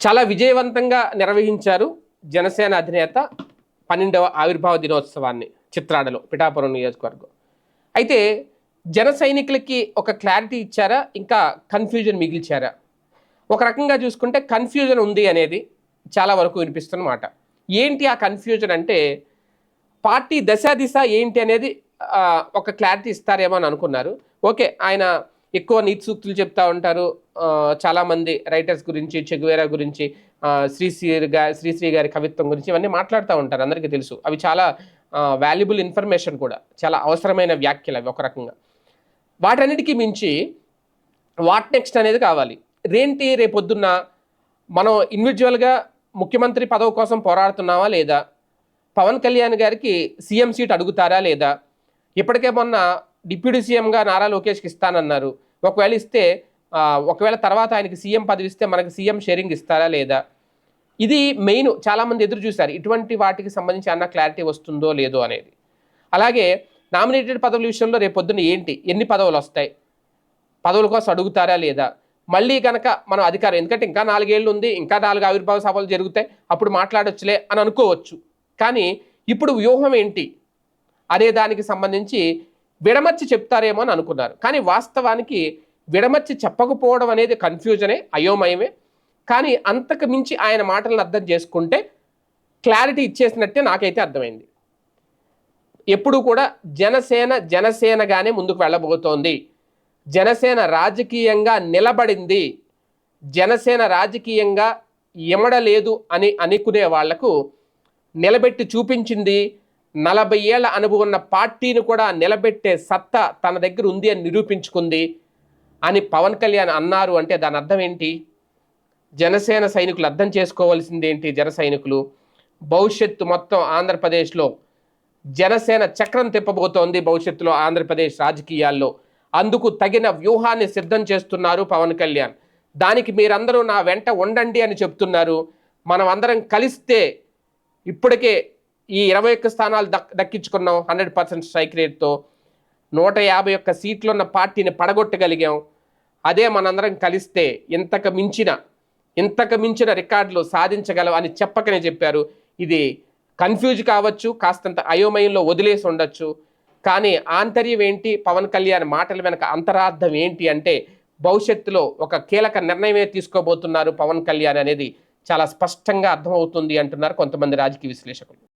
చాలా విజయవంతంగా నిర్వహించారు జనసేన అధినేత పన్నెండవ ఆవిర్భావ దినోత్సవాన్ని చిత్రాడలో పిఠాపురం నియోజకవర్గం. అయితే జన సైనికులకి ఒక క్లారిటీ ఇచ్చారా? ఇంకా కన్ఫ్యూజన్ మిగిల్చారా? ఒక రకంగా చూసుకుంటే కన్ఫ్యూజన్ ఉంది అనేది చాలా వరకు వినిపిస్తున్నమాట ఏంటి ఆ కన్ఫ్యూజన్ అంటే పార్టీ దశ దిశ ఏంటి అనేది ఒక క్లారిటీ ఇస్తారేమో అని అనుకున్నారు. ఓకే ఆయన ఎక్కువ నీతి సూక్తులు చెప్తా ఉంటారు. చాలామంది రైటర్స్ గురించి చెగువేరా గురించి శ్రీశ్రీ గారి శ్రీశ్రీ గారి కవిత్వం గురించి ఇవన్నీ మాట్లాడుతూ ఉంటారు అందరికీ తెలుసు. అవి చాలా వాల్యుబుల్ ఇన్ఫర్మేషన్ కూడా. చాలా అవసరమైన వ్యాఖ్యలు అవి ఒక రకంగా. వాటన్నిటికీ మించి వాట్ నెక్స్ట్ అనేది కావాలి. రేంటి రేపొద్దున్న మనం ఇండివిజువల్గా ముఖ్యమంత్రి పదవి కోసం పోరాడుతున్నావా లేదా? పవన్ కళ్యాణ్ గారికి సీఎం సీట్ అడుగుతారా లేదా? ఇప్పటికే మొన్న డిప్యూటీ సీఎంగా నారా లోకేష్కి ఇస్తానన్నారు. ఒకవేళ ఇస్తే ఒకవేళ తర్వాత ఆయనకి సీఎం పదవి ఇస్తే మనకి సీఎం షేరింగ్ ఇస్తారా లేదా? ఇది మెయిన్ చాలామంది ఎదురు చూశారు. ఇటువంటి వాటికి సంబంధించి అన్న క్లారిటీ వస్తుందో లేదో అనేది. అలాగే నామినేటెడ్ పదవుల విషయంలో రేపొద్దున ఏంటి? ఎన్ని పదవులు వస్తాయి? పదవుల కోసం అడుగుతారా లేదా? మళ్ళీ కనుక మనం అధికారం ఎందుకంటే ఇంకా నాలుగేళ్ళు ఉంది ఇంకా నాలుగు ఆవిర్భావ సభలు జరుగుతాయి అప్పుడు మాట్లాడొచ్చులే అని అనుకోవచ్చు. కానీ ఇప్పుడు వ్యూహం ఏంటి? అనే దానికి సంబంధించి విడమర్చి చెప్తారేమో అని అనుకున్నారు. కానీ వాస్తవానికి విడమర్చి చెప్పకపోవడం అనేది కన్ఫ్యూజనే అయోమయమే. కానీ అంతకు మించి ఆయన మాటలను అర్థం చేసుకుంటే క్లారిటీ ఇచ్చేసినట్టే నాకైతే అర్థమైంది. ఎప్పుడు కూడా జనసేన జనసేనగానే ముందుకు వెళ్ళబోతోంది. జనసేన రాజకీయంగా నిలబడింది. జనసేన రాజకీయంగా ఎమడలేదు అని అనుకునే వాళ్ళకు నిలబెట్టి చూపించింది నలభై ఏళ్ళ అనుభవం ఉన్న పార్టీని కూడా నిలబెట్టే సత్తా తన దగ్గర ఉంది అని నిరూపించుకుంది అని పవన్ కళ్యాణ్ అన్నారు అంటే దాని అర్థం ఏంటి? జనసేన సైనికులు అర్థం చేసుకోవాల్సింది ఏంటి జన సైనికులు? భవిష్యత్తు మొత్తం ఆంధ్రప్రదేశ్లో జనసేన చక్రం తిప్పబోతోంది భవిష్యత్తులో ఆంధ్రప్రదేశ్ రాజకీయాల్లో. అందుకు తగిన వ్యూహాన్ని సిద్ధం చేస్తున్నారు పవన్ కళ్యాణ్. దానికి మీరందరూ నా వెంట ఉండండి అని చెప్తున్నారు. మనం అందరం కలిస్తే ఇప్పటికే ఈ ఇరవై ఒక్క స్థానాలు దక్ దక్కించుకున్నాం హండ్రెడ్ పర్సెంట్ స్ట్రైక్ రేట్తో. నూట యాభై ఒక్క సీట్లు ఉన్న పార్టీని పడగొట్టగలిగాం. అదే మనందరం కలిస్తే ఇంతకు మించిన ఇంతకు మించిన రికార్డులు సాధించగలం అని చెప్పకనే చెప్పారు. ఇది కన్ఫ్యూజ్ కావచ్చు కాస్తంత అయోమయంలో వదిలేసి ఉండొచ్చు. కానీ ఆంతర్యం ఏంటి పవన్ కళ్యాణ్ మాటల వెనక అంతరార్థం ఏంటి అంటే భవిష్యత్తులో ఒక కీలక నిర్ణయమే తీసుకోబోతున్నారు పవన్ కళ్యాణ్ అనేది చాలా స్పష్టంగా అర్థమవుతుంది అంటున్నారు కొంతమంది రాజకీయ విశ్లేషకులు.